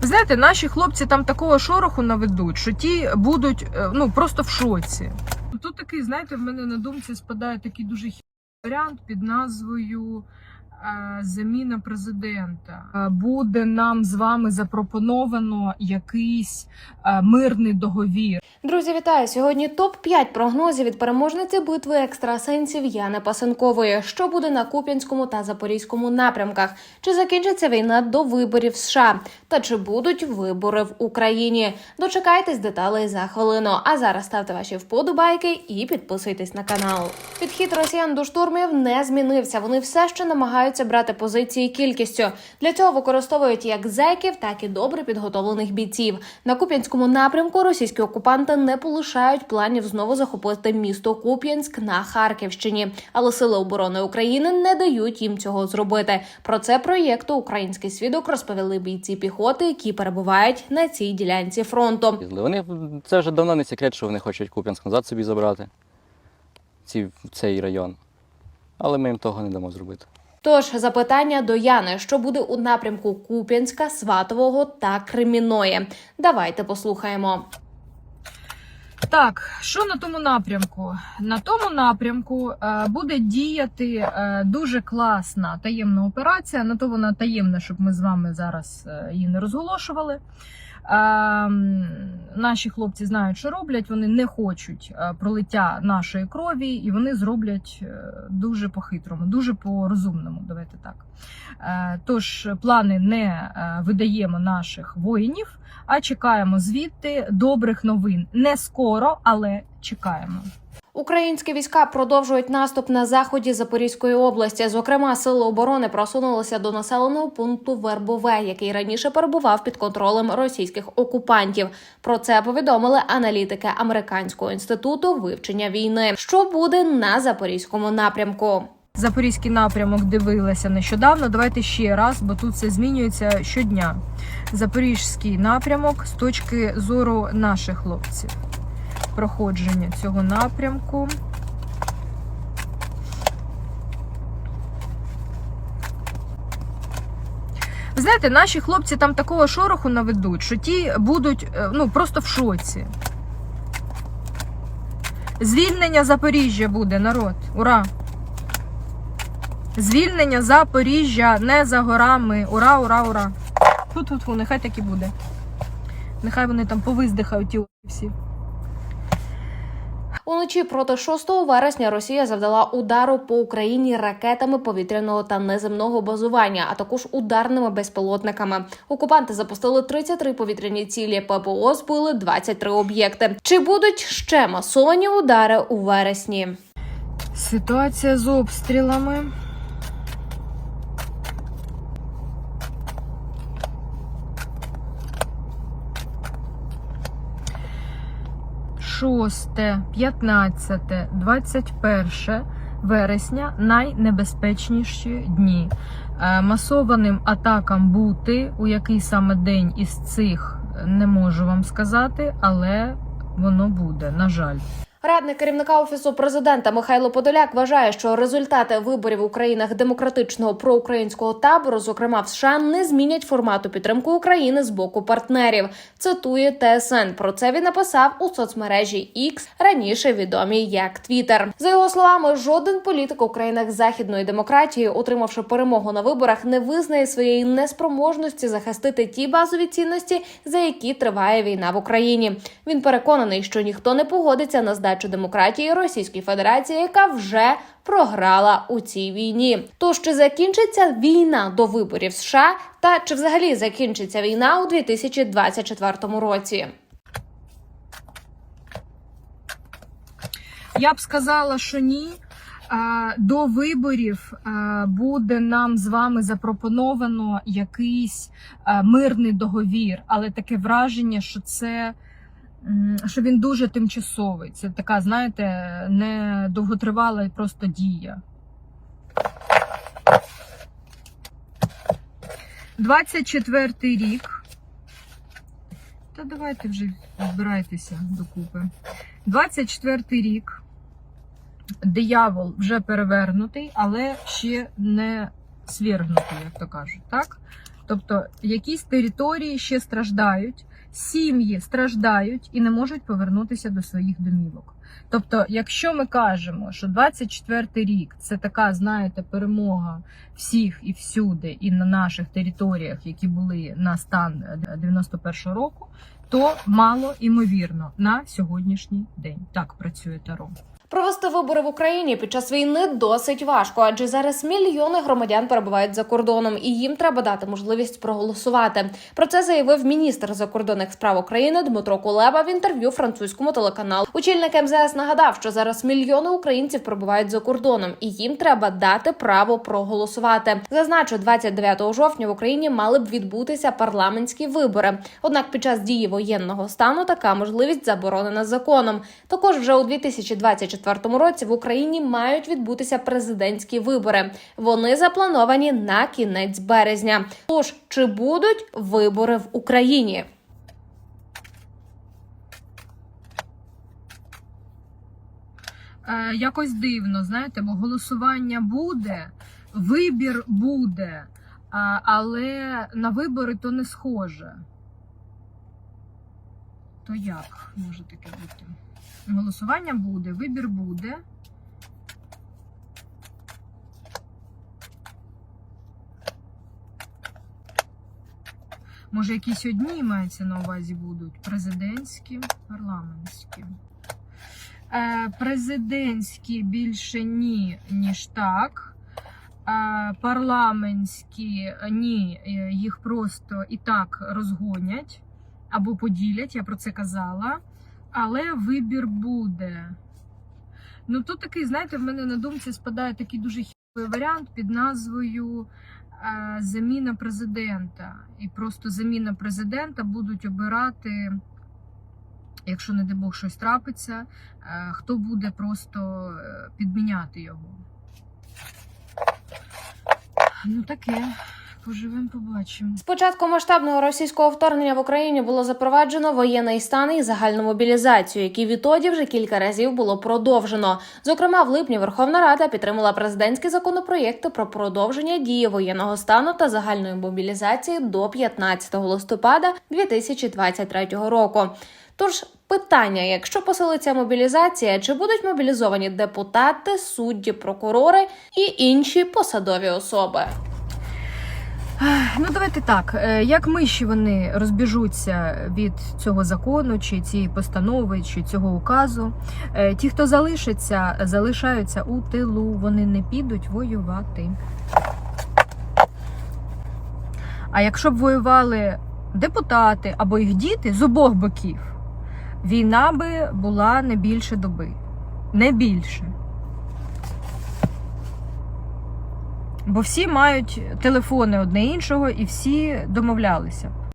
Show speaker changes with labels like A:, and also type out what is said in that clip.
A: Ви знаєте, наші хлопці там такого шороху наведуть, що ті будуть е, ну просто в шоці. Тут такий, знаєте, в мене на думці спадає такий дуже хі варіант під назвою Заміна президента. Е, Буде нам з вами запропоновано якийсь е, мирний договір.
B: Друзі, вітаю! Сьогодні топ 5 прогнозів від переможниці битви екстрасенсів Яни Пасенкової. Що буде на Куп'янському та Запорізькому напрямках? Чи закінчиться війна до виборів США? Та чи будуть вибори в Україні? Дочекайтесь деталей за хвилину. А зараз ставте ваші вподобайки і підписуйтесь на канал. Підхід росіян до штурмів не змінився. Вони все ще намагаються брати позиції кількістю. Для цього використовують як зеків, так і добре підготовлених бійців. На Куп'янському напрямку російські окупанти не полишають планів знову захопити місто Куп'янськ на Харківщині, але сили оборони України не дають їм цього зробити. Про це проєкту Український свідок розповіли бійці піхоти, які перебувають на цій ділянці фронту.
C: Вони це вже давно не секрет, що вони хочуть Куп'янськ назад собі забрати, ці, цей район. Але ми їм того не дамо зробити.
B: Тож запитання до Яни, що буде у напрямку Куп'янська, Сватового та Креміної. Давайте послухаємо.
A: Так, що на тому напрямку? На тому напрямку е, буде діяти е, дуже класна таємна операція. На то вона таємна, щоб ми з вами зараз е, її не розголошували. Наші хлопці знають, що роблять. Вони не хочуть е, пролиття нашої крові, і вони зроблять е, дуже по-хитрому, дуже по-розумному. Давайте так. Е, Тож плани не видаємо наших воїнів а чекаємо звідти добрих новин. Не скоро, але чекаємо.
B: Українські війська продовжують наступ на заході Запорізької області. Зокрема, сили оборони просунулися до населеного пункту Вербове, який раніше перебував під контролем російських окупантів. Про це повідомили аналітики американського інституту вивчення війни. Що буде на запорізькому напрямку?
A: Запорізький напрямок дивилася нещодавно. Давайте ще раз, бо тут все змінюється щодня. Запорізький напрямок з точки зору наших хлопців. Проходження цього напрямку. Ви знаєте, наші хлопці там такого шороху наведуть, що ті будуть е, ну, просто в шоці. Звільнення Запоріжжя буде, народ. Ура! Звільнення Запоріжжя не за горами. Ура, ура, ура. Фу-фу-фу, нехай так і буде. Нехай вони там повиздихають ті всі.
B: Уночі проти 6 вересня Росія завдала удару по Україні ракетами повітряного та неземного базування, а також ударними безпілотниками. Окупанти запустили 33 повітряні цілі. ППО збили 23 об'єкти. Чи будуть ще масовані удари у вересні?
A: Ситуація з обстрілами. Шосте, п'ятнадцяте, двадцять перше вересня найнебезпечніші дні. Е, Масованим атакам бути, у який саме день із цих не можу вам сказати, але воно буде, на жаль.
B: Радник керівника офісу президента Михайло Подоляк вважає, що результати виборів у країнах демократичного проукраїнського табору, зокрема в США, не змінять формату підтримки України з боку партнерів. Цитує ТСН. Про це він написав у соцмережі X, раніше відомій як Twitter. За його словами, жоден політик у країнах західної демократії, отримавши перемогу на виборах, не визнає своєї неспроможності захистити ті базові цінності, за які триває війна в Україні. Він переконаний, що ніхто не погодиться на здачу демократії Російської Федерації, яка вже програла у цій війні. Тож чи закінчиться війна до виборів США, та чи взагалі закінчиться війна у 2024 році?
A: Я б сказала, що ні. До виборів буде нам з вами запропоновано якийсь мирний договір, але таке враження, що це що він дуже тимчасовий. Це така, знаєте, не довготривала і просто дія. 24 рік. Та давайте вже збирайтеся докупи. 24 рік. Диявол вже перевернутий, але ще не свергнутий, як то кажуть. Так? Тобто якісь території ще страждають, сім'ї страждають і не можуть повернутися до своїх домівок. Тобто, якщо ми кажемо, що 24 рік це така, знаєте, перемога всіх і всюди, і на наших територіях, які були на стан 91-го року, то мало імовірно на сьогоднішній день. Так працює Таро.
B: Провести вибори в Україні під час війни досить важко, адже зараз мільйони громадян перебувають за кордоном, і їм треба дати можливість проголосувати. Про це заявив міністр закордонних справ України Дмитро Кулеба в інтерв'ю французькому телеканалу. Очільник МЗС нагадав, що зараз мільйони українців перебувають за кордоном, і їм треба дати право проголосувати. Зазначу, 29 жовтня в Україні мали б відбутися парламентські вибори. Однак під час дії воєнного стану така можливість заборонена законом. Також вже у 2024 році в Україні мають відбутися президентські вибори. Вони заплановані на кінець березня. Тож чи будуть вибори в Україні?
A: Е, якось дивно, знаєте, бо голосування буде, вибір буде, але на вибори то не схоже. То як може таке бути? Голосування буде, вибір буде. Може, якісь одні мається на увазі будуть? Президентські, парламентські. Е, президентські більше ні, ніж так. Е, парламентські ні, е, їх просто і так розгонять або поділять, я про це казала. Але вибір буде. Ну, тут такий, знаєте, в мене на думці спадає такий дуже хіровий варіант під назвою е, заміна президента. І просто заміна президента будуть обирати, якщо не дай Бог щось трапиться, е, хто буде просто е, підміняти його. Ну таке, поживемо, побачимо.
B: З початку масштабного російського вторгнення в Україні було запроваджено воєнний стан і загальну мобілізацію, які відтоді вже кілька разів було продовжено. Зокрема, в липні Верховна Рада підтримала президентські законопроєкти про продовження дії воєнного стану та загальної мобілізації до 15 листопада 2023 року. Тож питання: якщо посилиться мобілізація, чи будуть мобілізовані депутати, судді, прокурори і інші посадові особи?
A: Ну, давайте так. е, Як миші вони розбіжуться від цього закону, чи цієї постанови, чи цього указу. е, Ті, хто залишиться, залишаються у тилу, вони не підуть воювати. А якщо б воювали депутати або їх діти з обох боків, війна би була не більше доби. Не більше. Бо всі мають телефони одне іншого і всі домовлялися.